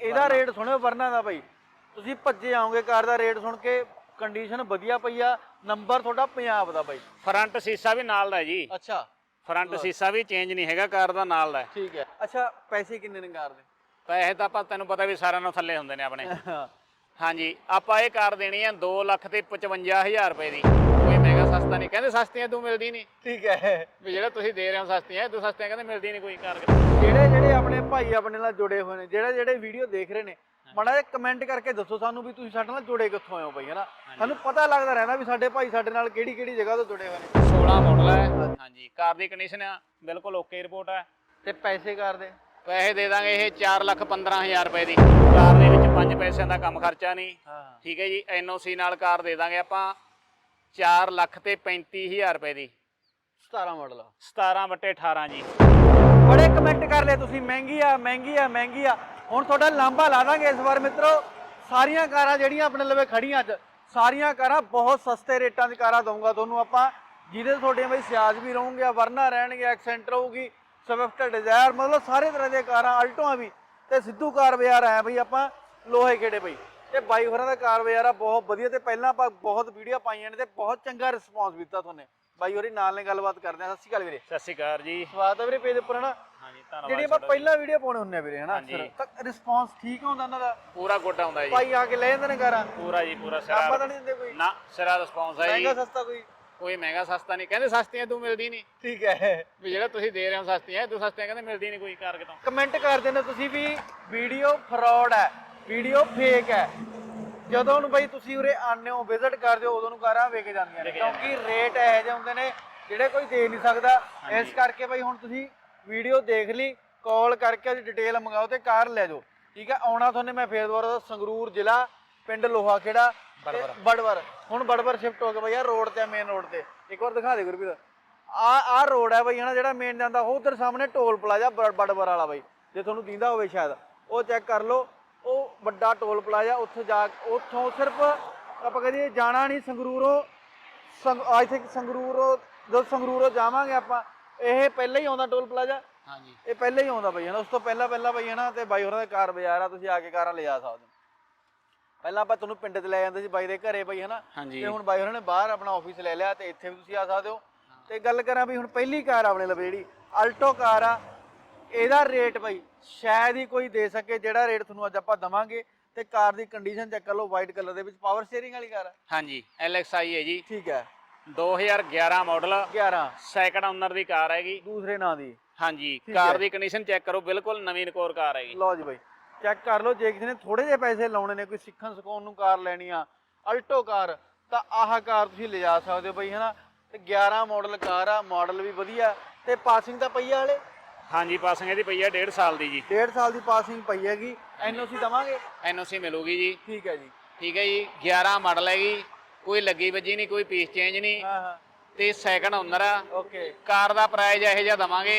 ਇਹਦਾ ਰੇਟ ਸੁਣਿਓ ਵਰਨਾ ਦਾ ਬਾਈ। ਤੁਸੀਂ ਭੱਜੇ ਆਓਗੇ ਕਾਰ ਦਾ ਰੇਟ ਸੁਣ ਕੇ ਕੰਡੀਸ਼ਨ ਵਧੀਆ ਪਈ ਆ ਨੰਬਰ ਤੁਹਾਡਾ ਪੰਜਾਬ ਦਾ ਬਾਈ। ਫਰੰਟ ਸੀਸਾ ਵੀ ਨਾਲ ਦਾ ਜੀ। ਅੱਛਾ। ਫਰੰਟ ਸੀਸਾ ਵੀ ਚੇਂਜ ਨਹੀਂ ਹੈਗਾ ਕਾਰ ਦਾ ਨਾਲ ਦਾ। ਠੀਕ ਹੈ। ਅੱਛਾ ਪੈਸੇ ਕਿੰਨੇ ਨੇ ਕਾਰ ਦੇ? ਪੈਸੇ ਤਾਂ ਆਪਾਂ ਤੈਨੂੰ ਪਤਾ ਵੀ ਸਾਰਿਆਂ ਨੂੰ ਥੱਲੇ ਹੁੰਦੇ ਨੇ ਆਪਣੇ। ਹਾਂਜੀ ਆਪਾਂ ਇਹ ਕਾਰ ਦੇਣੀ ਹੈ 2 ਲੱਖ ਤੇ 55000 ਰੁਪਏ ਦੀ। ਮਹਿੰਗਾ ਸਸਤਾ ਨਹੀਂ। ਕਹਿੰਦੇ ਸਸਤੀਆਂ ਤੂੰ ਮਿਲਦੀ ਨਹੀਂ। ਠੀਕ ਹੈ। ਵੀ ਜਿਹੜਾ ਤੁਸੀਂ ਦੇ ਰਹੇ ਹੋ ਸਸਤੀਆਂ ਇਹ ਤੋਂ ਸਸਤੀਆਂ ਕਹਿੰਦੇ ਮਿਲਦੀ ਨਹੀਂ ਕੋਈ ਕਾਰ ਜਿਹੜੇ ਜਿਹੜੇ ਆਪਣੇ ਭਾਈ ਆਪਣੇ ਨਾਲ ਜੁੜੇ ਹੋਏ ਨੇ ਜਿਹੜੇ ਜਿਹੜੇ ਵੀਡੀਓ ਦੇਖ ਰਹੇ ਨੇ ਮਾੜਾ ਜਿਹਾ ਕਮੈਂਟ ਕਰਕੇ ਦੱਸੋ ਸਾਨੂੰ ਵੀ ਤੁਸੀਂ ਸਾਡੇ ਨਾਲ ਜੁੜੇ ਕਿੱਥੋਂ ਆਏ ਹੋ ਬਾਈ ਹਨਾ? ਸਾਨੂੰ ਪਤਾ ਲੱਗਦਾ ਰਹਿੰਦਾ ਵੀ ਸਾਡੇ ਭਾਈ ਸਾਡੇ ਨਾਲ ਕਿਹੜੀ ਕਿਹੜੀ ਜਗ੍ਹਾ ਤੋਂ ਜੁੜੇ ਹੋਏ ਨੇ। 16 ਮਾਡਲ ਹੈ। ਹਾਂਜੀ ਕਾਰ ਦੀ ਕੰਡੀਸ਼ਨ ਆ ਬਿਲਕੁਲ ਓਕੇ ਰਿਪੋਰਟ ਹੈ। ਤੇ ਪੈਸੇ ਕਾਰ ਦੇ? ਪੈਸੇ ਦੇ ਦਾਂਗੇ ਇਹ 4 ਲੱਖ 15000 ਰੁਪਏ ਦੀ। ਕਾਰ ਦੇ ਵਿੱਚ 5 ਪੈਸਿਆਂ ਦਾ ਕੰਮ ਖਰਚਾ ਨਹੀਂ। ਹਾਂ। ਠੀਕ ਹੈ ਜੀ ਐਨਓਸੀ ਨਾਲ ਕਾਰ ਦੇ ਦਾਂਗੇ ਆਪਾਂ। 4 ਲੱਖ ਤੇ 35000 ਰੁਪਏ ਦੀ। 17 ਮਾਡਲ 17 ਵਟੇ 18 ਜੀ। ਬੜੇ ਕਮੈਂਟ ਕਰ ਲਏ ਤੁਸੀਂ ਮਹਿੰਗੀ ਆ ਮਹਿੰਗੀ ਆ ਮਹਿੰਗੀ ਆ। ਹੁਣ ਤੁਹਾਡਾ ਲਾਂਭਾ ਲਾ ਦਾਂਗੇ ਇਸ ਵਾਰ ਮਿੱਤਰੋ। ਸਾਰੀਆਂ ਕਾਰਾਂ ਜਿਹੜੀਆਂ ਆਪਣੇ ਲਵੇ ਖੜੀਆਂ ਅੱਜ ਸਾਰੀਆਂ ਕਾਰਾਂ ਬਹੁਤ ਸਸਤੇ ਰੇਟਾਂ ਦੀ ਕਾਰਾਂ ਦਊਂਗਾ ਤੁਹਾਨੂੰ ਆਪਾਂ। ਜਿਹਦੇ ਤੁਹਾਡੇ ਬਈ ਸਿਆਜ ਵੀ ਰਹੋਗੇ ਵਰਨਾ ਰਹਿਣਗੇ ਐਕਸੈਂਟ ਰਹੂਗੀ ਸਵਿਫਟ ਡਿਜ਼ਾਇਰ ਮਤਲਬ ਸਾਰੇ ਤਰ੍ਹਾਂ ਦੀਆਂ ਕਾਰਾਂ ਆਲਟੋਆਂ ਵੀ ਤੇ ਸਿੱਧੂ ਕਾਰ ਬਾਜ਼ਾਰ ਆਇਆ ਬਈ ਆਪਾਂ ਲੋਹੇ ਕਿਹੜੇ ਬਈ। ਤੇ ਬਾਈ ਹੋਰਾਂ ਦਾ ਕਾਰ ਆ ਬਹੁਤ ਵਧੀਆ ਤੇ ਪਹਿਲਾਂ ਆਪਾਂ ਬਹੁਤ ਵੀਡੀਓ ਪਾਈਆਂ ਨੇ ਤੇ ਬਹੁਤ ਚੰਗਾ ਰਿਸਪੌਂਸ ਦਿੱਤਾ ਤੁਹਾਨੂੰ ਬਾਈ ਹੋਰੀ ਨਾਲ ਨੇ ਗੱਲਬਾਤ ਕਰਦੇ ਆ ਸਤਿ ਸ਼੍ਰੀ ਅਕਾਲ ਵੀਰੇ। ਸਤਿ ਸ਼੍ਰੀ ਅਕਾਲ ਜੀ। ਸਵਾਗਤ ਹੈ ਵੀਰੇ ਪੇਜ ਉੱਪਰ ਹਨਾ? ਹਾਂਜੀ ਧੰਨਵਾਦ ਜਿਹੜੀ ਆਪਾਂ। ਪਹਿਲਾਂ ਵੀਡੀਓ ਪਾਉਣੇ ਹੁੰਨੇ ਆ ਵੀਰੇ ਹਨਾ। ਅਕਸਰ ਤਾਂ ਰਿਸਪੌਂਸ ਠੀਕ ਹੁੰਦਾ ਉਹਨਾਂ ਦਾ? ਪੂਰਾ ਗੁੱਡ ਆਉਂਦਾ ਜੀ। ਭਾਈ ਆ ਕੇ ਲੈ ਜਾਂਦੇ ਨੇ ਕਾਰਾਂ ਪੂਰਾ ਜੀ ਪੂਰਾ ਆਪਾਂ ਤਾਂ ਸਿਰਾ ਨਹੀਂ ਦਿੰਦੇ ਕੋਈ। ਨਾ ਸਿਰਾ ਰਿਸਪੌਂਸ ਹੈ ਜੀ। ਮਹਿੰਗਾ ਸਸਤਾ ਕੋਈ? ਕੋਈ ਮਹਿੰਗਾ ਸਸਤਾ ਨਹੀਂ। ਕਹਿੰਦੇ ਸਸਤੀਆਂ ਤੂੰ ਮਿਲਦੀ ਨਹੀਂ। ਠੀਕ ਹੈ। ਵੀ ਜਿਹੜਾ ਤੁਸੀਂ ਦੇ ਰਹੇ ਹੋ ਸਸਤੀਆਂ ਇਹ ਤੋਂ ਸਸਤੀਆਂ ਕਹਿੰਦੇ ਮਿਲਦੀ ਨਹੀਂ ਕੋਈ ਕਾਰ ਕਿਤੋਂ। ਕਮੈਂਟ ਕਰ ਦੇਣਾ ਤੁਸੀਂ ਵੀ ਵੀਡੀਓ ਫਰਾਡ ਹੈ। ਵੀਡੀਓ ਫੇਕ ਹੈ। ਜਦੋਂ ਨੂੰ ਬਈ ਤੁਸੀਂ ਉਰੇ ਆਉਂਦੇ ਹੋ ਵਿਜ਼ਿਟ ਕਰਦੇ ਹੋ ਉਦੋਂ ਨੂੰ ਕਾਰਾਂ ਵੇਚ ਜਾਂਦੀਆਂ ਨੇ। ਕਿਉਂਕਿ ਰੇਟ ਇਹੋ ਜਿਹੇ ਹੁੰਦੇ ਨੇ ਜਿਹੜੇ ਕੋਈ ਦੇ ਨਹੀਂ ਸਕਦਾ। ਇਸ ਕਰਕੇ ਬਈ ਹੁਣ ਤੁਸੀਂ ਵੀਡੀਓ ਦੇਖ ਲਈ ਕਾਲ ਕਰਕੇ ਉਹਦੀ ਡਿਟੇਲ ਮੰਗਾਓ ਤੇ ਕਾਰ ਲੈ ਜਾਓ। ਠੀਕ ਹੈ ਆਉਣਾ ਤੁਹਾਨੂੰ ਮੈਂ ਫੇਰ ਦੁਬਾਰਾ ਸੰਗਰੂਰ ਜ਼ਿਲ੍ਹਾ ਪਿੰਡ ਲੋਹਾ ਖੇੜਾ ਬੜਵਰ। ਹੁਣ ਬੜਵਰ ਸ਼ਿਫਟ ਹੋ ਗਿਆ ਬਈ ਆ ਰੋਡ ਤੇ ਮੇਨ ਰੋਡ ਤੇ। ਇੱਕ ਵਾਰ ਦਿਖਾ ਦੇ ਗੁਰਪ੍ਰੀਤ। ਆ ਆ ਰੋਡ ਹੈ ਬਈ ਹਨਾ ਜਿਹੜਾ ਮੇਨ ਜਾਂਦਾ ਉਹ ਉਧਰ ਸਾਹਮਣੇ ਟੋਲ ਪਲਾਜ਼ਾ ਬੜਵਰ ਵਾਲਾ ਬਈ। ਜੇ ਤੁਹਾਨੂੰ ਦੀਂਦਾ ਹੋਵੇ ਸ਼ਾਇਦ ਉਹ ਚੈੱਕ ਕਰ ਲਓ। ਵੱਡਾ ਟੋਲ ਪਲਾਜ਼ਾ ਉੱਥੇ ਜਾ ਉੱਥੋਂ ਸਿਰਫ ਆਪਾਂ ਕਹਦੇ ਜਾਣਾ ਨਹੀਂ ਸੰਗਰੂਰੋਂ ਸੰਗ ਆਈ ਥਿੰਕ ਸੰਗਰੂਰੋਂ ਜਦੋਂ ਸੰਗਰੂਰੋਂ ਜਾਵਾਂਗੇ ਆਪਾਂ ਇਹ ਪਹਿਲਾਂ ਹੀ ਆਉਂਦਾ ਟੋਲ ਪਲਾਜ਼ਾ? ਹਾਂਜੀ। ਇਹ ਪਹਿਲਾਂ ਹੀ ਆਉਂਦਾ ਬਈ ਹਨਾ? ਉਸ ਤੋਂ ਪਹਿਲਾਂ ਪਹਿਲਾਂ ਬਈ ਹਨਾ? ਤੇ ਬਾਈ ਹੋਰਾਂ ਦਾ ਕਾਰ ਬਾਜ਼ਾਰ ਆ ਤੁਸੀਂ ਆ ਕੇ ਕਾਰਾਂ ਲਿਜਾ ਸਕਦੇ ਹੋ। ਪਹਿਲਾਂ ਆਪਾਂ ਤੁਹਾਨੂੰ ਪਿੰਡ 'ਚ ਲੈ ਜਾਂਦੇ ਸੀ ਬਾਈ ਦੇ ਘਰੇ ਬਈ ਹਨਾ? ਤੇ ਹੁਣ ਬਾਈ ਹੋਰਾਂ ਨੇ ਬਾਹਰ ਆਪਣਾ ਆਫਿਸ ਲੈ ਲਿਆ ਤੇ ਇੱਥੇ ਵੀ ਤੁਸੀਂ ਆ ਸਕਦੇ ਹੋ। ਤੇ ਗੱਲ ਕਰਾਂ ਵੀ ਹੁਣ ਪਹਿਲੀ ਕਾਰ ਆਪਣੇ ਲਵੇ ਜਿਹੜੀ ਆਲਟੋ ਕਾਰ ਆ। ਇਹਦਾ ਰੇਟ ਬਈ ਸ਼ਾਇਦ ਹੀ ਕੋਈ ਦੇ ਸਕੇ ਜਿਹੜਾ ਰੇਟ ਤੁਹਾਨੂੰ ਅੱਜ ਆਪਾਂ ਦਵਾਂਗੇ ਤੇ ਕਾਰ ਦੀ ਕੰਡੀਸ਼ਨ ਚੈੱਕ ਕਰ ਲਓ ਵਾਈਟ ਕਲਰ ਦੇ ਵਿੱਚ ਪਾਵਰ ਸਟੀਅਰਿੰਗ ਵਾਲੀ ਕਾਰ ਆ। ਹਾਂਜੀ LXI ਹੈ ਜੀ। ਠੀਕ ਹੈ। 2011 ਮਾਡਲ 11 ਸੈਕੰਡ ਓਨਰ ਦੀ ਕਾਰ ਹੈਗੀ। ਦੂਸਰੇ ਨਾਂ ਦੀ। ਹਾਂਜੀ ਕਾਰ ਹੈ। ਦੀ ਕੰਡੀਸ਼ਨ ਚੈੱਕ ਕਰੋ ਬਿਲਕੁਲ ਨਵੀਂ ਨਕੋਰ ਕਾਰ ਹੈਗੀ। ਲਓ ਜੀ ਬਾਈ ਚੈੱਕ ਕਰ ਲਓ ਜੇ ਕਿਸੇ ਨੇ ਥੋੜੇ ਜਿਹੇ ਪੈਸੇ ਲਾਉਣੇ ਨੇ ਕੋਈ ਸਿੱਖਣ ਸਿਖਾਉਣ ਨੂੰ ਕਾਰ ਲੈਣੀ ਆ ਅਲਟੋ ਕਾਰ ਤਾਂ ਆਹ ਕਾਰ ਤੁਸੀਂ ਲਿਜਾ ਸਕਦੇ ਹੋ ਬਾਈ ਹਨਾ? ਤੇ 11 ਮਾਡਲ ਕਾਰ ਆ ਮਾਡਲ ਵੀ ਵਧੀਆ ਤੇ ਪਾਸਿੰਗ ਤਾਂ ਪਈ ਆ ਹਲੇ ਹਾਂਜੀ ਪਾਸਿੰਗ ਇਹਦੀ ਪਈ ਹੈ 1.5 ਸਾਲ ਦੀ ਜੀ। 1.5 ਸਾਲ ਦੀ ਪਾਸਿੰਗ ਪਈ ਹੈਗੀ। ਐਨਓਸੀ ਦਵਾਂਗੇ? ਐਨਓਸੀ ਮਿਲੂਗੀ ਜੀ। ਠੀਕ ਹੈ ਜੀ। ਠੀਕ ਹੈ ਜੀ 11 ਮਾਡਲ ਹੈਗੀ ਕੋਈ ਲੱਗੀ ਵੱਜੀ ਨਹੀਂ ਕੋਈ ਪੀਸ ਚੇਂਜ ਨਹੀਂ। ਹਾਂ ਹਾਂ। ਤੇ ਸੈਕੰਡ ਓਨਰ ਆ। ਓਕੇ ਕਾਰ ਦਾ ਪ੍ਰਾਈਸ ਇਹੋ ਜਿਹਾ ਦਵਾਂਗੇ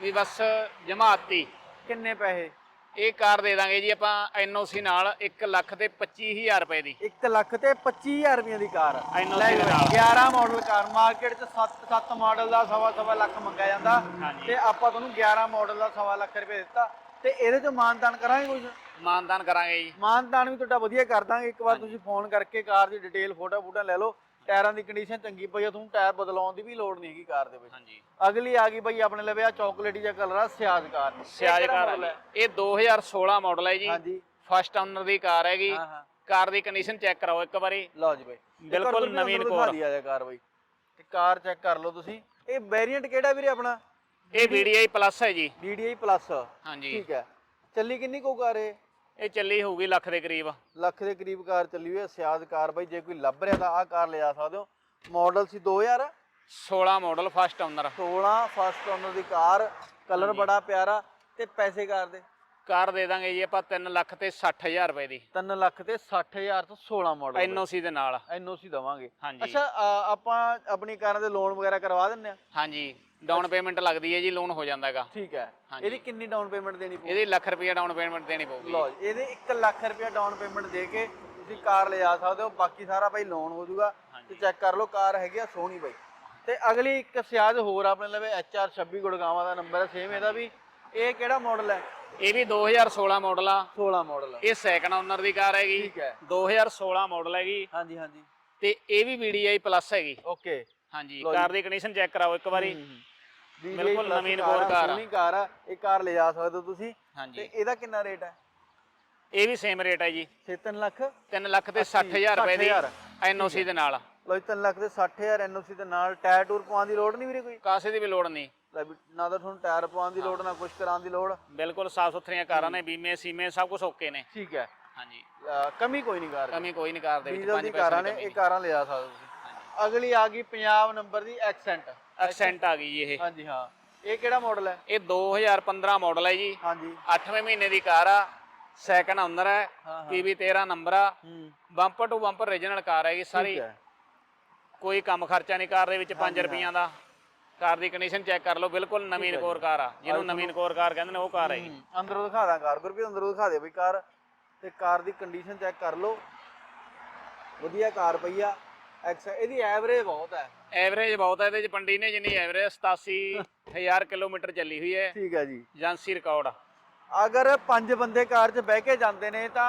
ਵੀ ਬਸ ਜਮਾਤੀ। ਕਿੰਨੇ ਪੈਸੇ? ਇਹ ਕਾਰ ਦੇ ਦਾਂਗੇ ਜੀ ਆਪਾਂ ਐਨਓਸੀ ਨਾਲ 1 ਲੱਖ ਤੇ 25000 ਰੁਪਏ ਦੀ। 1 ਲੱਖ ਤੇ 25000 ਰੁਪਏ ਦੀ ਕਾਰ। ਦੇ ਜਾਓ, ਨਾਲ। 11 ਮਾਡਲ ਕਾਰ ਮਾਰਕੀਟ 'ਚ 7 7 ਮਾਡਲ ਦਾ ਸਵਾ ਸਵਾ ਲੱਖ ਮੰਗਿਆ ਜਾਂਦਾ। ਤੇ ਆਪਾਂ ਤੁਹਾਨੂੰ 11 ਮਾਡਲ ਦਾ ਸਵਾ ਲੱਖ ਰੁਪਏ ਦਿੱਤਾ ਤੇ ਇਹਦੇ 'ਚ ਮਾਨਦਾਨ ਕਰਾਂਗੇ ਕੁਝ ਮਾਨਦਾਨ ਕਰਾਂਗੇ ਜੀ। ਮਾਨਦਾਨ ਵੀ ਤੁਹਾਡਾ ਵਧੀਆ ਕਰ ਦਾਂਗੇ। ਇੱਕ ਵਾਰ ਤੁਸੀਂ ਫੋਨ ਕਰਕੇ ਕਾਰ ਦੀ ਡਿਟੇਲ ਫੋਟੋ ਫੂਟਾ ਲੈ ਲਓ। ਟਾਇਰਾਂ ਦੀ ਕੰਡੀਸ਼ਨ ਚੰਗੀ ਪਈ ਆ ਤੁਹਾਨੂੰ ਟਾਇਰ ਬਦਲਾਉਣ ਦੀ ਵੀ ਲੋੜ ਨਹੀਂ ਹੈਗੀ ਕਾਰ ਦੇ ਵਿੱਚ। ਹਾਂਜੀ। ਅਗਲੀ ਆ ਗਈ ਬਈ ਆਪਣੇ ਲਵੇ ਆ ਚਾਕਲੇਟੀ ਜਿਹਾ ਕਲਰ ਆ ਸਿਆਜ ਕਾਰ। ਸਿਆਜ ਕਾਰ ਇਹ 2016 ਮਾਡਲ ਹੈ ਜੀ। ਹਾਂਜੀ। ਫਸਟ ਓਨਰ ਦੀ ਕਾਰ ਹੈਗੀ। ਹਾਂ ਹਾਂ। ਕਾਰ ਦੀ ਕੰਡੀਸ਼ਨ ਚੈੱਕ ਕਰਾਓ ਇੱਕ ਵਾਰੀ। ਲਓ ਜੀ ਬਾਈ। ਬਿਲਕੁਲ ਨਵੀਨ ਕੋਰ ਕਾਰ। ਦਿਖਾ ਦਿਆ ਕਾਰ ਬਾਈ। ਤੇ ਕਾਰ ਚੈੱਕ ਕਰ ਲਓ ਤੁਸੀਂ। ਇਹ ਵੇਰੀਐਂਟ ਕਿਹੜਾ ਵੀਰੇ ਆਪਣਾ? ਇਹ VDI ਪਲੱਸ ਹੈ ਜੀ। DDI ਪਲੱਸ ਹਾਂਜੀ। ਠੀਕ ਹੈ। ਚੱਲੀ ਕਿੰਨੀ ਕੋ ਕਾਰ ਇਹ? ਇਹ ਚੱਲੀ ਹੋਊਗੀ ਲੱਖ ਦੇ ਕਰੀਬ। ਲੱਖ ਦੇ ਕਰੀਬ ਕਾਰ ਚੱਲੀ ਹੋਈ ਹੈ ਸਿਆਜ ਕਾਰ ਬਾਈ ਜੇ ਕੋਈ ਲੱਭ ਰਿਹਾ ਤਾਂ ਆਹ ਕਾਰ ਲਿਜਾ ਸਕਦੇ ਹੋ। ਮਾਡਲ ਸੀ 2000 16 model first owner 16 first owner ਦੀ ਕਾਰ ਕਲਰ ਬੜਾ ਪਿਆਰਾ ਤੇ ਪੈਸੇ ਕਾਰ ਦੇ। ਕਾਰ ਦੇ ਦਾਂਗੇ ਜੀ ਆਪਾਂ 3 ਲੱਖ ਤੇ 60000 ਰੁਪਏ ਦੀ। 3 ਲੱਖ ਤੇ 60000 ਤੋਂ 16 ਮਾਡਲ ਐਨਓਸੀ ਦੇ ਨਾਲ। ਐਨਓਸੀ ਦਵਾਂਗੇ। ਹਾਂਜੀ। ਅੱਛਾ ਆਪਾਂ ਆਪਣੀ ਕਾਰਾਂ ਦੇ ਲੋਨ ਵਗੈਰਾ ਕਰਵਾ ਦਿੰਨੇ ਆ ਹਾਂਜੀ ਡਾਊਨ ਪੇਮੈਂਟ ਲੱਗਦੀ ਹੈ ਜੀ ਲੋਨ ਹੋ ਜਾਂਦਾ ਹੈਗਾ। ਠੀਕ ਹੈ। ਇਹਦੀ ਕਿੰਨੀ ਡਾਊਨ ਪੇਮੈਂਟ ਦੇਣੀ ਪਊ? ਇਹਦੀ ਲੱਖ ਰੁਪਏ ਡਾਊਨ ਪੇਮੈਂਟ ਦੇਣੀ ਪਊਗੀ। ਲਓ ਜੀ, ਇਹਦੇ 1 ਲੱਖ ਰੁਪਏ ਡਾਊਨ ਪੇਮੈਂਟ ਦੇ ਕੇ ਤੁਸੀਂ ਕਾਰ ਲਿਜਾ ਸਕਦੇ ਹੋ। ਬਾਕੀ ਸਾਰਾ ਭਾਈ ਲੋਨ ਹੋ ਜਾਊਗਾ। ਤੇ ਚੈੱਕ ਕਰ ਲਓ ਕਾਰ ਹੈਗੀ ਆ ਸੋਹਣੀ ਬਾਈ ਤੇ ਅਗਲੀ ਇੱਕ ਸਿਆਜ ਹੋਰ ਆਪਣੇ ਲਵੇ HR 26 ਗੁੜਗਾਵਾਂ ਦਾ ਨੰਬਰ ਹੈ ਸੇਮ ਇਹਦਾ ਵੀ। ਇਹ ਕਿਹੜਾ ਮਾਡਲ ਹੈ? ਇਹ ਵੀ 2016 ਮਾਡਲ ਆ। 16 ਮਾਡਲ ਇਹ ਸੈਕੰਡ ਓਨਰ ਦੀ ਕਾਰ ਹੈਗੀ। ਠੀਕ ਹੈ। 2016 ਮਾਡਲ ਹੈਗੀ। ਹਾਂਜੀ ਹਾਂਜੀ। ਤੇ ਇਹ ਵੀ VDI ਪਲੱਸ ਹੈਗੀ। ਓਕੇ। ਹਾਂਜੀ। ਕਾਰ ਦੀ ਕੰਡੀਸ਼ਨ ਚੈੱਕ ਕਰਾਓ ਇੱਕ ਵਾਰੀ। ਬਿਲਕੁਲ ਬਿਲਕੁਲ ਨਵੀਨ ਕੋਰ ਆ। ਸੋਹਣੀ ਕਾਰ ਆ। ਇਹ ਕਾਰ ਲੈ ਜਾ ਸਕਦੇ ਹੋ ਤੁਸੀਂ। ਤੇ ਇਹਦਾ ਕਿੰਨਾ ਰੇਟ ਹੈ? ਇਹ ਵੀ ਸੇਮ ਰੇਟ ਹੈ ਜੀ। 3 ਲੱਖ? 3 ਲੱਖ ਤੇ 60000 ਰੁਪਏ ਦੀ 60,000 ਐਨਓਸੀ ਦੇ ਨਾਲ। ਲੋ 3 ਲੱਖ ਦੇ 60000 ਐਨਓਸੀ ਦੇ ਨਾਲ। ਟਾਇਰ ਟੂਰ ਪਵਾਉਣ ਦੀ ਲੋੜ ਨਹੀਂ ਵੀਰੇ ਕੋਈ? ਕਾਸੇ ਦੀ ਵੀ ਲੋੜ ਨਹੀਂ। ਨਾ ਤਾਂ ਤੁਹਾਨੂੰ ਟਾਇਰ ਪਵਾਉਣ ਦੀ ਲੋੜ ਨਾ ਕੁਝ ਕਰਾਉਣ ਦੀ ਲੋੜ। ਬਿਲਕੁਲ ਸਾਫ਼ ਸੁਥਰੀਆਂ ਕਾਰਾਂ ਨੇ ਬੀਮੇ ਸੀਮੇ ਸਭ ਕੁਝ ਓਕੇ ਨੇ। ਠੀਕ ਹੈ। ਹਾਂਜੀ। ਕਮੀ ਕੋਈ ਨਹੀਂ ਕਾਰ। ਕਮੀ ਕੋਈ ਨਹੀਂ ਕਾਰ ਦੇ ਵਿੱਚ 5 ਕਾਰਾਂ ਪੈਸੇ ਨੇ ਇਹ ਕਾਰਾਂ ਲਿਆ ਸਕਦੇ ਹੋ ਤੁਸੀਂ। ਅਗਲੀ ਆ ਗਈ ਪੰਜਾਬ ਨੰਬਰ ਦੀ ਐਕਸੈਂਟ ਐਕਸੈਂਟ ਆ ਗਈ ਜੀ ਇਹ। ਹਾਂਜੀ ਹਾਂ। ਇਹ ਕਿਹੜਾ ਮਾਡਲ ਹੈ? ਇਹ 2015 ਮਾਡਲ ਹੈ ਜੀ। ਹਾਂਜੀ। 8ਵੇਂ ਮਹੀਨੇ ਦੀ ਕਾਰ ਆ ਸੈਕੰਡ ਓਨਰ ਹੈ ਪੀਵੀ 13 ਨੰਬਰ ਆ। Bumper to bumper regional car ਹੈਗੀ ਸਾਰੀ ਕੋਈ ਕੰਮ ਖਰਚਾ ਨਹੀਂ ਕਾਰ ਦੇ ਵਿੱਚ 5 ਹਾਂਜੀ, ਰੁਪਈਆਂ ਦਾ। ਕਾਰ ਦੀ ਕੰਡੀਸ਼ਨ ਚੈੱਕ ਕਰ ਲਓ ਬਿਲਕੁਲ ਨਵੀਨ ਕੋਰ ਕਾਰ ਆ। ਜਿਹਨੂੰ ਨਵੀਨ ਕੋਰ ਕਾਰ ਕਹਿੰਦੇ ਨੇ ਉਹ ਕਾਰ ਹੈਗੀ ਅੰਦਰੋਂ ਦਿਖਾ ਦਾਂ ਕਾਰ ਗੁਰਪ੍ਰੀਤ ਅੰਦਰੋਂ ਦਿਖਾ ਦੇ ਬਈ ਕਾਰ। ਤੇ ਕਾਰ ਦੀ ਕੰਡੀਸ਼ਨ ਚੈੱਕ ਕਰ ਲਓ। ਵਧੀਆ ਕਾਰ ਪਈ ਆ। ਐਕਸ ਇਹਦੀ ਐਵਰੇਜ ਬਹੁਤ ਹੈ। ਐਵਰੇਜ ਬਹੁਤ ਹੈ ਇਹਦੇ ਚ ਪੰਡੀ ਨੇ ਜਿੰਨੀ ਐਵਰੇਜ 87000 ਕਿਲੋਮੀਟਰ ਚੱਲੀ ਹੋਈ ਹੈ। ਠੀਕ ਹੈ ਜੀ। ਏਜੰਸੀ ਰਿਕਾਰਡ ਅਗਰ ਪੰਜ ਬੰਦੇ ਕਾਰ 'ਚ ਬਹਿ ਕੇ ਜਾਂਦੇ ਨੇ ਤਾਂ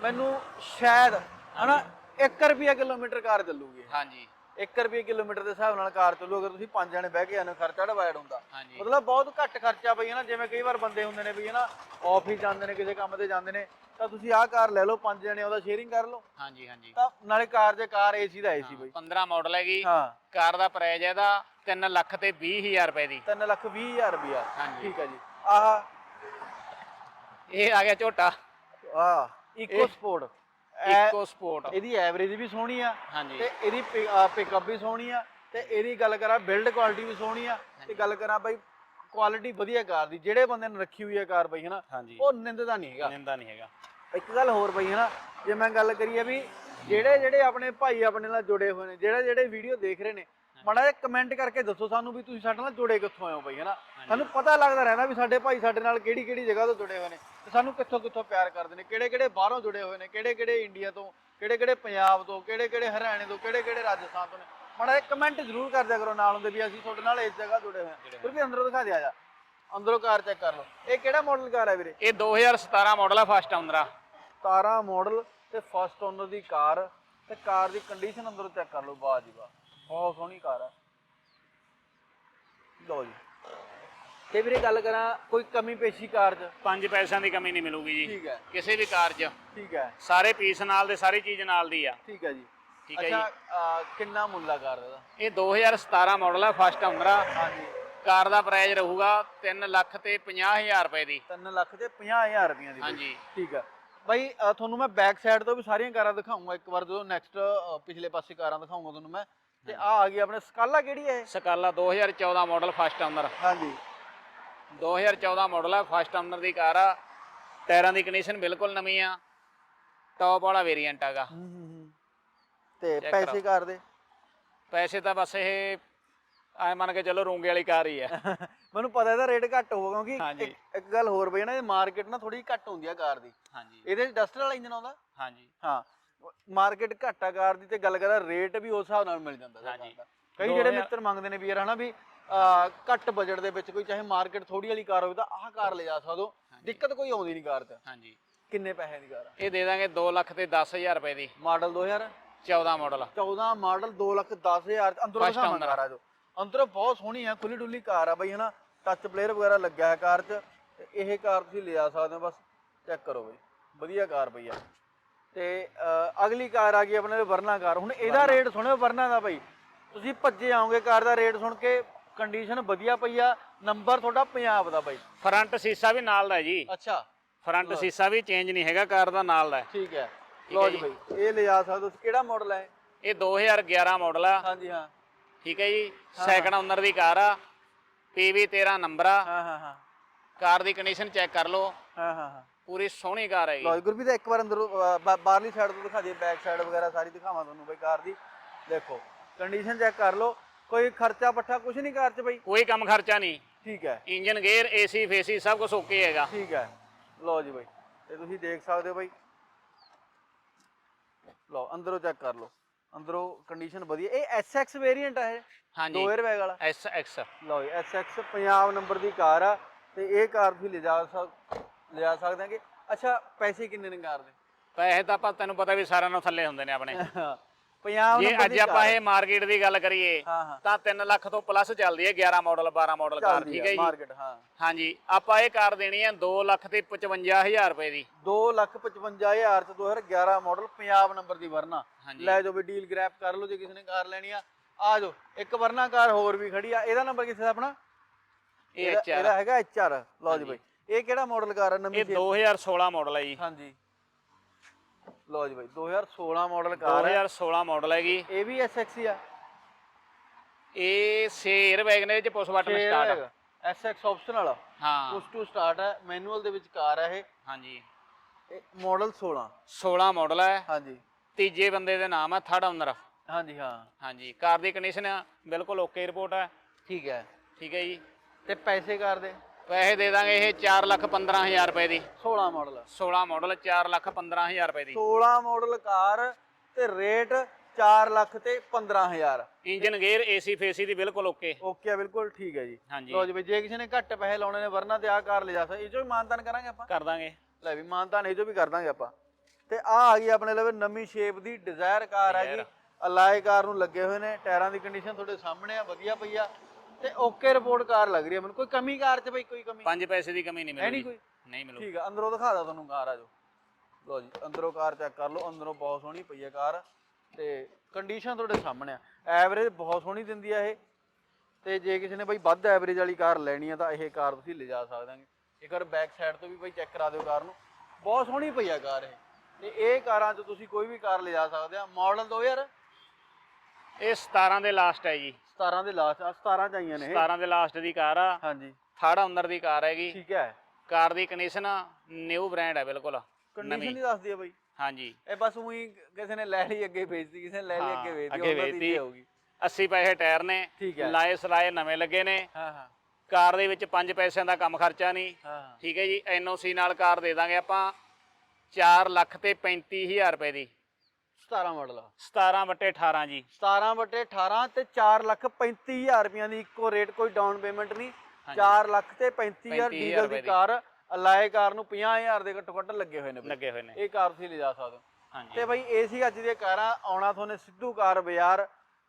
ਮੈਨੂੰ ਸ਼ਾਇਦ ਹਨਾ 1 ਰੁਪਿਆ ਕਿਲੋਮੀਟਰ ਕਾਰ ਚੱਲੂਗੀ। ਹਾਂਜੀ। 1 ਰੁਪਏ ਕਿਲੋਮੀਟਰ ਦੇ ਹਿਸਾਬ ਨਾਲ ਕਾਰ ਚੱਲੂ ਅਗਰ ਤੁਸੀਂ ਪੰਜ ਜਣੇ ਬਹਿ ਕੇ ਹੋ ਖਰਚਾ ਡਿਵਾਈਡ ਹੁੰਦਾ। ਹਾਂਜੀ। ਮਤਲਬ ਬਹੁਤ ਘੱਟ ਖਰਚਾ ਪਈ ਹੈ ਨਾ ਜਿਵੇਂ ਕਈ ਵਾਰ ਬੰਦੇ ਹੁੰਦੇ ਨੇ ਵੀ ਹਨਾ ਆਫਿਸ ਜਾਂਦੇ ਨੇ ਕਿਸੇ ਕੰਮ ਤੇ ਜਾਂਦੇ ਨੇ ਤਾਂ ਤੁਸੀਂ ਆਹ ਕਾਰ ਲੈ ਲਓ ਪੰਜ ਜਣੇ ਉਹਦਾ ਸ਼ੇਅਰਿੰਗ ਕਰ ਲਓ। ਹਾਂਜੀ ਹਾਂਜੀ। ਤਾਂ ਨਾਲੇ ਕਾਰ ਜੇ ਕਾਰ ਏਸੀ ਦਾ ਏਸੀ ਬਈ। 15 ਮਾਡਲ ਹੈਗੀ। ਹਾਂ। ਕਾਰ ਦਾ ਪ੍ਰਾਈਸ ਇਹਦਾ 3 ਲੱਖ ਤੇ 20000 ਰੁਪਏ ਦੀ। 3 ਲੱਖ 20 ਹਜ਼ਾਰ ਰੁਪਿਆ ਹਾਂਜੀ। ਠੀਕ ਹੈ ਜੀ। ਆਹ ਇਹ ਆ ਗਿਆ ਝੋਟਾ। ਆਹ ਇਕੋ ਸਪੋਰਟ ਇਕੋ ਸਪੋਰਟ ਇਹਦੀ ਐਵਰੇਜ ਵੀ ਸੋਹਣੀ ਆ ਹਾਂਜੀ। ਤੇ ਇਹਦੀ ਪਿਕਅਪ ਵੀ ਸੋਹਣੀ ਆ ਤੇ ਇਹਦੀ ਗੱਲ ਕਰਾਂ ਬਿਲਡ ਕੁਆਲਿਟੀ ਵੀ ਸੋਹਣੀ ਆ ਤੇ ਗੱਲ ਕਰਾਂ ਬਈ ਕੁਆਲਿਟੀ ਵਧੀਆ ਕਾਰ ਦੀ ਜਿਹੜੇ ਬੰਦੇ ਨੇ ਰੱਖੀ ਹੋਈ ਆ ਕਾਰ ਬਈ ਹਨਾ ਉਹ ਨਿੰਦਦਾ ਨਹੀਂ ਹੈਗਾ। ਨਿੰਦਾ ਨਹੀਂ ਹੈਗਾ। ਇੱਕ ਗੱਲ ਹੋਰ ਬਈ ਹਨਾ ਜੇ ਮੈਂ ਗੱਲ ਕਰੀਏ ਵੀ ਜਿਹੜੇ ਜਿਹੜੇ ਆਪਣੇ ਭਾਈ ਆਪਣੇ ਨਾਲ ਜੁੜੇ ਹੋਏ ਨੇ ਜਿਹੜੇ ਜਿਹੜੇ ਵੀਡੀਓ ਦੇਖ ਰਹੇ ਨੇ ਮਾੜਾ ਜਿਹਾ ਕਮੈਂਟ ਕਰਕੇ ਦੱਸੋ ਸਾਨੂੰ ਵੀ ਤੁਸੀਂ ਸਾਡੇ ਨਾਲ ਜੁੜੇ ਕਿੱਥੋਂ ਆਏ ਹੋ ਬਈ ਹਨਾ? ਸਾਨੂੰ ਪਤਾ ਲੱਗਦਾ ਰਹਿੰਦਾ ਵੀ ਸਾਡੇ ਭਾਈ ਸਾਡੇ ਨਾਲ ਕਿਹੜੀ ਕਿਹੜੀ ਜਗ੍ਹਾ ਤੋਂ ਜੁੜੇ ਹੋਏ ਨੇ ਤੇ ਸਾਨੂੰ ਕਿੱਥੋਂ ਕਿੱਥੋਂ ਪਿਆਰ ਕਰਦੇ ਨੇ ਕਿਹੜੇ ਕਿਹੜੇ ਬਾਹਰੋਂ ਜੁੜੇ ਹੋਏ ਨੇ ਕਿਹੜੇ ਕਿਹੜੇ ਇੰਡੀਆ ਤੋਂ ਕਿਹੜੇ ਕਿਹੜੇ ਪੰਜਾਬ ਤੋਂ ਕਿਹੜੇ ਕਿਹੜੇ ਹਰਿਆਣੇ ਤੋਂ ਕਿਹੜੇ ਕਿਹੜੇ ਰਾਜਸਥਾਨ ਤੋਂ ਨੇ। ਮਾੜਾ ਜਿਹਾ ਕਮੈਂਟ ਜ਼ਰੂਰ ਕਰ ਦਿਆ ਕਰੋ ਨਾਲ ਹੁੰਦੇ ਵੀ ਅਸੀਂ ਤੁਹਾਡੇ ਨਾਲ ਇਸ ਜਗ੍ਹਾ ਜੁੜੇ ਹੋਏ ਹਾਂ। ਫਿਰ ਵੀ ਅੰਦਰੋਂ ਦਿਖਾ ਦਿਆ ਜਾ। ਅੰਦਰੋਂ ਕਾਰ ਚੈੱਕ ਕਰ ਲਓ। ਇਹ ਕਿਹੜਾ ਮਾਡਲ ਕਾਰ ਹੈ ਵੀਰੇ? ਇਹ 2017 ਮਾਡਲ ਆ ਫਸਟ ਓਨਰ ਆ। 17 ਮਾਡਲ ਤੇ ਫਸਟ ਓਨਰ ਦੀ ਕਾਰ ਤੇ ਕਾਰ ਦੀ ਕੰਡੀਸ਼ਨ ਅੰਦਰੋਂ ਚੈੱਕ ਕਰ ਲਓ। ਵਾਹ ਜੀ ਵਾਹ ਬਹੁਤ ਸੋਹਣੀ ਕਾਰ ਹੈ ਲਓ ਜੀ ਤੇ ਵੀਰੇ ਗੱਲ ਕਰਾਂ ਕੋਈ ਕਮੀ ਪੇਸ਼ੀ ਕਾਰ 'ਚ ਪੰਜ ਪੈਸਿਆਂ ਦੀ ਕਮੀ ਨਹੀਂ ਮਿਲੂਗੀ ਜੀ। ਠੀਕ ਹੈ। ਕਿਸੇ ਵੀ ਕਾਰ 'ਚ ਠੀਕ ਹੈ। ਸਾਰੇ ਪੀਸ ਨਾਲ ਦੇ ਸਾਰੀ ਚੀਜ਼ ਨਾਲ ਦੀ ਆ। ਠੀਕ ਹੈ ਜੀ। ਠੀਕ ਹੈ ਅੱਛਾ ਅਹ ਕਿੰਨਾ ਮੁੱਲ ਆ ਕਾਰ ਦਾ ਇਹ 2017 ਮਾਡਲ ਆ ਫਸਟ ਓਨਰ ਆ। ਹਾਂਜੀ। ਕਾਰ ਦਾ ਪ੍ਰਾਈਸ ਰਹੂਗਾ 3 ਲੱਖ ਤੇ 50000 ਰੁਪਏ ਦੀ। 3 ਲੱਖ ਤੇ 50000 ਰੁਪਈਆਂ ਦੀ। ਹਾਂਜੀ। ਠੀਕ ਹੈ। ਬਾਈ ਤੁਹਾਨੂੰ ਮੈਂ ਬੈਕ ਸਾਈਡ ਤੋਂ ਵੀ ਸਾਰੀਆਂ ਕਾਰਾਂ ਦਿਖਾਉਂਗਾ। ਇੱਕ ਵਾਰ ਜਦੋਂ ਨੈਕਸਟ ਪਿਛਲੇ ਪਾਸੇ ਕਾਰਾਂ ਦਿਖਾਉਂਗਾ ਤੁਹਾਨੂੰ ਮੈਂ। ਤੇ ਆ ਆ ਗਈ ਆਪਣੇ ਸਕਾਲਾ ਕਿਹੜੀ ਹੈ ਇਹ? ਸਕਾਲਾ 2014 ਮਾਡਲ ਫਸਟ ਓਨਰ ਹਾਂਜੀ। 2014 ਮਾਡਲ ਆ ਫਸਟ ਓਨਰ ਦੀ ਕਾਰ ਆ। ਟਾਇਰਾਂ ਦੀ ਕੰਡੀਸ਼ਨ ਬਿਲਕੁਲ ਨਵੀਂ ਆ। ਟੌਪ ਵਾਲਾ ਵੇਰੀਐਂਟ ਹੂੰ। ਤੇ ਪੈਸੇ ਕਾਰ ਦੇ? ਪੈਸੇ ਤਾਂ ਬਸ ਇਹ ਐ ਮੰਨ ਕੇ ਚੱਲੋ ਰੂੰਗੇ ਵਾਲੀ ਕਾਰ ਹੀ ਹੈ ਮੈਨੂੰ ਪਤਾ ਇਹਦਾ ਰੇਟ ਘੱਟ ਹੋਊਗਾ ਕਿਉਂਕਿ। ਇੱਕ- ਗੱਲ ਹੋਰ ਬਈ ਨਾ ਇਹ ਮਾਰਕੀਟ ਨਾ ਥੋੜੀ ਘੱਟ ਹੁੰਦੀ ਆ ਕਾਰ ਦੀ। ਹਾਂਜੀ। ਇਹਦੇ ਡਸਟਰ ਵਾਲਾ ਇੰਜਨ ਆਉਂਦਾ? ਹਾਂਜੀ। ਹਾਂ। ਮਾਰਕੀਟ ਘੱਟ ਆ ਕਾਰ ਦੀ ਤੇ ਗੱਲ ਕਰਾਂ ਰੇਟ ਵੀ ਉਸ ਹਿਸਾਬ ਨਾਲ ਮਿਲ ਜਾਂਦਾ ਹਾਂਜੀ। ਕਈ ਜਿਹੜੇ ਮਿੱਤਰ ਮੰਗਦੇ ਨੇ ਵੀ ਯਾਰ ਹਨਾ ਵੀ ਘੱਟ ਬਜਟ ਦੇ ਵਿੱਚ ਕੋਈ ਚਾਹੇ ਮਾਰਕੀਟ ਥੋੜੀ ਵਾਲੀ ਕਾਰ ਹੋਵੇ ਤਾਂ ਆਹ ਕਾਰ ਲਿਜਾ ਸਕਦੇ। ਹੋ ਦਿੱਕਤ ਕੋਈ ਆਉਂਦੀ ਨਹੀਂ ਕਾਰ 'ਚ। ਹਾਂਜੀ। ਕਿੰਨੇ ਪੈਸੇ ਦੀ ਕਾਰ ਆ? ਇਹ ਦੇ ਦਾਂਗੇ 2 ਲੱਖ ਤੇ 10000 ਰੁਪਏ ਦੀ। ਮਾਡਲ 2014 14 ਮਾਡਲ ਮਾਡਲ 2 ਲੱਖ 10000 ਅੰਦਰੋਂ ਦਿਖਾਵਾਂ। ਕਾਰ ਆ ਜੋ। ਅੰਦਰੋਂ ਬਹੁਤ ਸੋਹਣੀ ਆ ਖੁੱਲੀ ਡੁੱਲੀ ਕਾਰ ਆ ਬਈ ਹਨਾ? ਟੱਚ ਪਲੇਅਰ ਵਗੈਰਾ ਲੱਗਿਆ ਹੈ ਕਾਰ 'ਚ। ਤੇ ਇਹ ਕਾਰ ਤੁਸੀਂ ਲਿਜਾ ਸਕਦੇ ਹੋ ਬਸ ਚੈੱਕ ਕਰੋ ਬਈ। ਵਧੀਆ ਕਾਰ ਪਈ ਆ। ਤੇ ਅਗਲੀ ਕਾਰ ਆ ਗਈ ਆਪਣੇ ਵਰਨਾ ਕਾਰ। ਹੁਣ ਇਹਦਾ ਰੇਟ ਸੁਣਿਓ ਵਰਨਾ ਦਾ ਬਈ। ਤੁਸੀਂ ਭੱਜੇ ਆਓਗੇ ਕਾਰ ਦਾ ਰੇਟ ਸੁਣ ਕੇ ਕੰਡੀਸ਼ਨ ਵਧੀਆ ਪਈ ਆ ਨੰਬਰ ਤੁਹਾਡਾ ਪੰਜਾਬ ਦਾ ਬਈ। ਫਰੰਟ ਸੀਸਾ ਵੀ ਨਾਲ ਦਾ ਹੈ ਜੀ। ਅੱਛਾ। ਫਰੰਟ ਸੀਸਾ ਵੀ ਚੇਂਜ ਨਹੀਂ ਹੈਗਾ ਕਾਰ ਦਾ ਨਾਲ ਦਾ ਹੈ। ਠੀਕ ਹੈ। ਹੈ ਜੀ। ਬਈ ਇਹ ਲਿਜਾ ਸਕਦੇ ਹੋ ਤੁਸੀਂ ਕਿਹੜਾ ਮਾਡਲ ਹੈ? ਇਹ 2011 ਮਾਡਲ ਆ। ਹਾਂਜੀ ਹਾਂ। ਠੀਕ ਹੈ ਜੀ। ਸੈਕੰਡ ਓਨਰ ਦੀ ਕਾਰ ਆ। PV 13 ਨੰਬਰ ਆ। ਹਾਂ ਹਾਂ ਹਾਂ। ਕਾਰ ਦੀ ਕੰਡੀਸ਼ਨ ਚੈੱਕ ਕਰ ਲਓ। ਹਾਂ ਹਾਂ ਹਾਂ। ਪੂਰੀ ਸੋਹਣੀ ਕਾਰ ਲਓ ਜੀ ਗੁਰਪ੍ਰੀਤ ਇੱਕ ਵਾਰ ਅੰਦਰ ਬਾਹਰਲੀ ਸਾਈਡ ਤੋਂ ਦਿਖਾ ਦਈਏ ਬੈਕ ਸਾਈਡ ਵਗੈਰਾ ਸਾਰੀ ਦਿਖਾਵਾਂ ਤੁਹਾਨੂੰ ਬਈ ਕਾਰ ਦੀ। ਦੇਖੋ ਕੰਡੀਸ਼ਨ ਚੈੱਕ ਕਰ ਲਓ। ਕੋਈ ਖਰਚਾ ਪੱਠਾ ਕੁਝ ਨਹੀਂ ਕਾਰ 'ਚ ਬਈ? ਕੋਈ ਕੰਮ ਖਰਚਾ ਨਹੀਂ। ਠੀਕ ਹੈ। ਇੰਜਨ ਗੇਅਰ ਏਸੀ ਫੇਸੀ ਸਭ ਕੁਝ ਓਕੇ ਹੈਗਾ। ਠੀਕ ਹੈ। ਲਓ ਜੀ ਬਈ ਤੇ ਤੁਸੀਂ ਦੇਖ ਸਕਦੇ ਹੋ ਬਈ। ਲਓ ਅੰਦਰੋਂ ਚੈੱਕ ਕਰ ਲਓ। ਅੰਦਰੋਂ ਕੰਡੀਸ਼ਨ ਵਧੀਆ। ਇਹ SX ਵੇਰੀਐਂਟ ਹੈ ਇਹ। ਹਾਂਜੀ। 2 에ਅਰ ਬੈਗ ਵਾਲਾ SX ਲਓ ਜੀ SX ਪੰਜਾਬ ਨੰਬਰ ਦੀ ਕਾਰ ਆ। ਤੇ ਇਹ ਕਾਰ ਤੁਸੀਂ ਲਿਜਾ ਸਕ ਲਿਜਾ ਸਕਦੇ ਹੈਗੇ। ਅੱਛਾ ਪੈਸੇ ਕਿੰਨੇ ਨੇ ਕਾਰ ਦੇ? ਪੈਸੇ ਤਾਂ ਆਪਾਂ ਤੈਨੂੰ ਪਤਾ ਵੀ ਸਾਰਿਆਂ ਨੂੰ ਥੱਲੇ ਹੁੰਦੇ ਨੇ ਆਪਣੇ। ਪੰਜਾਬ ਜੇ ਅੱਜ ਆਪਾਂ ਇਹ ਮਾਰਕੀਟ ਦੀ ਗੱਲ ਕਰੀਏ ਤਾਂ 3 ਲੱਖ ਤੋਂ ਪਲੱਸ ਚੱਲਦੀ ਹੈ 11 ਮਾਡਲ 12 ਮਾਡਲ ਕਾਰ ਠੀਕ ਹੈ ਜੀ? ਮਾਰਕੀਟ ਹਾਂ। ਹਾਂਜੀ ਆਪਾਂ ਇਹ ਕਾਰ ਦੇਣੀ ਹੈ 2 ਲੱਖ ਤੇ 55000 ਰੁਪਏ ਦੀ। 255000 ਚ 2011 ਮਾਡਲ ਪੰਜਾਬ ਨੰਬਰ ਦੀ ਵਰਨਾ। ਲੈ ਜਾਓ ਵੀ ਡੀਲ ਗ੍ਰੈਪ ਕਰ ਲਓ ਜੇ ਕਿਸੇ ਨੇ ਕਾਰ ਲੈਣੀ ਆ। ਆ ਜਾਓ ਇੱਕ ਵਰਨਾ ਕਾਰ ਹੋਰ ਵੀ ਖੜੀ ਆ। ਇਹਦਾ ਨੰਬਰ ਕਿੱਥੇ ਦਾ ਆਪਣਾ? ਇਹ ਇਹਦਾ- ਹੈਗਾ HR ਲਓ ਜੀ ਬਾਈ। ਇਹ ਕਿਹੜਾ ਮਾਡਲ ਕਾਰ ਆ ਨਵੀਂ ਇਹ 2016 ਮਾਡਲ ਹੈ ਜੀ। ਹਾਂਜੀ। ਲਓ ਜੀ ਬਾਈ 2016 ਮਾਡਲ ਕਾਰ ਹੈ। 2016 ਮਾਡਲ ਹੈਗੀ। ਇਹ ਵੀ SX ਹੀ ਆ। ਇਹ ਸ਼ੇਰ ਵੈਗਨਰ ਚ push button start SX optional ਹਾਂ। ਪੁਸ਼ ਟੂ ਸਟਾਰਟ ਹੈ। ਮੈਨੂਅਲ ਦੇ ਵਿੱਚ ਕਾਰ ਹੈ ਇਹ। ਹਾਂਜੀ। ਇਹ ਮਾਡਲ 16 16 ਮਾਡਲ ਹੈ। ਹਾਂਜੀ। ਤੀਜੇ ਬੰਦੇ ਦੇ ਨਾਮ ਹੈ ਥਰਡ ਓਨਰ ਹਾਂਜੀ ਹਾਂ। ਹਾਂਜੀ। ਕਾਰ ਦੀ ਕੰਡੀਸ਼ਨ ਬਿਲਕੁਲ ਓਕੇ ਰਿਪੋਰਟ ਹੈ। ਠੀਕ ਹੈ। ਠੀਕ ਹੈ ਜੀ। ਤੇ ਪੈਸੇ ਕਾਰ ਦੇ? ਪੈਸੇ ਦੇ ਦਾਂਗੇ ਇਹ 4 ਲੱਖ 15000 ਰੁਪਏ ਦੀ। 16 ਮਾਡਲ 16 ਮਾਡਲ 4 ਲੱਖ 15000 ਰੁਪਏ ਦੀ। 16 ਮਾਡਲ ਕਾਰ ਤੇ ਰੇਟ 4 ਲੱਖ ਤੇ 15000 ਇੰਜਨ ਗੇਅਰ ਏਸੀ ਫੇਸੀ ਦੀ ਬਿਲਕੁਲ ਓਕੇ ਓਕੇ ਆ ਬਿਲਕੁਲ ਠੀਕ ਹੈ ਜੀ। ਹਾਂਜੀ। ਲੋ ਜੀ ਜੇ ਕਿਸੇ ਨੇ ਘੱਟ ਪੈਸੇ ਲਾਉਣੇ ਨੇ ਵਰਨਾ ਤੇ ਆਹ ਕਾਰ ਲੈ ਜਾ ਸਕਦੇ। ਇਹ ਚੋਂ ਵੀ ਮਾਨਤਾਨ ਕਰਾਂਗੇ ਆਪਾਂ? ਕਰ ਦਾਂਗੇ। ਲੈ ਵੀ ਮਾਨਤਾਨ ਇਹ ਚੋਂ ਵੀ ਕਰ ਦਾਂਗੇ ਆਪਾਂ। ਤੇ ਆ ਆ ਗਈ ਆਪਣੇ ਲਵੇ ਨਵੀਂ ਸ਼ੇਪ ਦੀ ਡਿਜ਼ਾਇਰ ਕਾਰ ਹੈਗੀ ਅਲਾਈ ਕਾਰ ਨੂੰ ਲੱਗੇ ਹੋਏ ਨੇ। ਟਾਇਰਾਂ ਦੀ ਕੰਡੀਸ਼ਨ ਤੁਹਾਡੇ ਸਾਹਮਣੇ ਆ ਵਧੀਆ ਪਈ ਆ। ਤੇ ਓਕੇ ਰਿਪੋਰਟ ਕਾਰ ਲੱਗ ਰਹੀ ਹੈ ਮੈਨੂੰ। ਕੋਈ ਕਮੀ ਕਾਰ 'ਚ ਬਈ ਕੋਈ ਕਮੀ? 5 ਪੈਸੇ ਦੀ ਕਮੀ ਨਹੀਂ ਹੈ ਨਹੀਂ ਮਿਲੇਗੀ। ਕੋਈ? ਨਹੀਂ ਮਿਲੂ ਠੀਕ ਆ ਅੰਦਰੋਂ ਦਿਖਾ ਦਾ ਤੁਹਾਨੂੰ ਕਾਰ ਆ ਜੋ। ਲੋ ਜੀ ਅੰਦਰੋਂ ਕਾਰ ਚੈੱਕ ਕਰ ਲਓ ਅੰਦਰੋਂ ਬਹੁਤ ਸੋਹਣੀ ਪਈ ਹੈ ਕਾਰ। ਤੇ ਕੰਡੀਸ਼ਨ ਤੁਹਾਡੇ ਸਾਹਮਣੇ ਆ। ਐਵਰੇਜ ਬਹੁਤ ਸੋਹਣੀ ਦਿੰਦੀ ਆ ਇਹ। ਤੇ ਜੇ ਕਿਸੇ ਨੇ ਬਈ ਵੱਧ ਐਵਰੇਜ ਵਾਲੀ ਕਾਰ ਲੈਣੀ ਆ ਤਾਂ ਇਹ ਕਾਰ ਤੁਸੀਂ ਲਿਜਾ ਸਕਦੇ ਹੋ ਇੱਕ ਵਾਰ ਬੈਕ ਸਾਈਡ ਤੋਂ ਵੀ ਬਈ ਚੈੱਕ ਕਰਾ ਦਿਓ ਕਾਰ ਨੂੰ। ਬਹੁਤ ਸੋਹਣੀ ਪਈ ਆ ਕਾਰ ਇਹ। ਤੇ ਇਹ ਕਾਰਾਂ 'ਚ ਤੁਸੀਂ ਕੋਈ ਵੀ ਕਾਰ ਲਿਜਾ ਸਕਦੇ ਆ। ਮਾਡਲ 2017 ਇਹ 17 ਦੇ ਲਾਸਟ ਹੈ ਜੀ। ਦੇ ਲਾਸਟ 17 ਚ ਆਈਆਂ ਨੇ ਇਹ। 17 ਦੇ ਲਾਸਟ ਦੀ ਕਾਰ ਆ। ਹਾਂਜੀ। ਥਰਡ ਓਨਰ ਦੀ ਕਾਰ ਹੈਗੀ। ਠੀਕ ਹੈ। ਕਾਰ ਦੀ ਕੰਡੀਸ਼ਨ ਨਿਊ ਬ੍ਰਾਂਡ ਹੈ ਬਿਲਕੁਲ। ਕੰਡੀਸ਼ਨ ਨਹੀਂ ਦੱਸਦੀ ਆ ਬਈ। ਹਾਂਜੀ। ਇਹ ਬਸ ਉਹੀ ਕਿਸੇ ਨੇ ਲੈ ਲਈ ਅੱਗੇ ਵੇਚਦੀ ਕਿਸੇ ਨੇ ਲੈ ਲਈ ਹਾਂ, ਅੱਗੇ ਵੇਚਦੀ ਅੱਗੇ ਉਹਨਾਂ ਦੀ ਵੇਚਤੀ। ਇਹ ਹੋਊਗੀ। 80 ਪੈਸੇ ਟਾਇਰ ਨੇ ਠੀਕ ਹੈ। ਲਾਏ ਸਲਾਏ ਨਵੇਂ ਲੱਗੇ ਨੇ। ਹਾਂ ਹਾਂ। ਕਾਰ ਦੇ ਵਿੱਚ 5 ਪੈਸਿਆਂ ਦਾ ਕੰਮ ਖਰਚਾ ਨਹੀਂ। ਹਾਂ ਠੀਕ ਹੈ ਜੀ ਐਨਓਸੀ ਨਾਲ ਕਾਰ ਦੇ ਦਾਂਗੇ ਆਪਾਂ 4 ਲੱਖ ਤੇ 35000 ਰੁਪਏ ਦੀ। 17 ਮਾਡਲ ਆ 17 ਵਟੇ 18 ਜੀ। 17 ਬਟੇ 18 ਤੇ 4 ਲੱਖ 35000 ਰੁਪਈਆਂ ਦੀ ਇੱਕੋ ਰੇਟ ਕੋਈ ਡਾਊਨ ਪੇਮੈਂਟ ਨਹੀਂ। ਹਾਂਜੀ। 4 ਲੱਖ ਤੇ 35000 35,000 ਡੀਜ਼ਲ ਦੀ। ਕਾਰ ਅਲਾਏ ਕਾਰ ਨੂੰ 50000 ਦੇ ਘੱਟੋ ਘੱਟ ਲੱਗੇ ਹੋਏ ਨੇ। ਲੱਗੇ ਹੋਏ ਨੇ। ਇਹ ਕਾਰ ਤੁਸੀਂ ਲਿਜਾ ਸਕਦੇ ਹੋ। ਹਾਂਜੀ। ਤੇ ਬਈ ਇਹ ਸੀ ਅੱਜ ਦੀਆਂ ਕਾਰਾਂ ਆਉਣਾ ਤੁਹਾਨੂੰ ਸਿੱਧੂ ਕਾਰ ਬਾਜ਼ਾਰ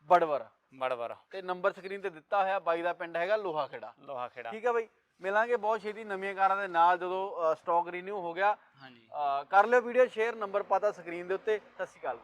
ਬੜਵਰ। ਬੜਬੜ ਤੇ ਨੰਬਰ ਸਕਰੀਨ ਤੇ ਦਿੱਤਾ ਹੋਇਆ ਬਾਈ ਦਾ ਪਿੰਡ ਹੈਗਾ ਲੋਹਾ ਖੇੜਾ ਲੋਹਾ ਖੇੜਾ। ਠੀਕ ਹੈ ਬਈ ਮਿਲਾਂਗੇ ਬਹੁਤ ਛੇਤੀ ਨਵੀਆਂ ਕਾਰਾਂ ਦੇ ਨਾਲ ਜਦੋਂ ਸਟਾਕ ਰੀਨਿਊ ਹੋ ਗਿਆ। ਹਾਂਜੀ। ਕਰ ਲਿਓ ਵੀਡੀਓ ਸ਼ੇਅਰ ਨੰਬਰ ਪਤਾ ਸਕਰੀਨ ਦੇ ਉੱਤੇ। ਸਤਿ ਸ਼੍ਰੀ ਅਕਾਲ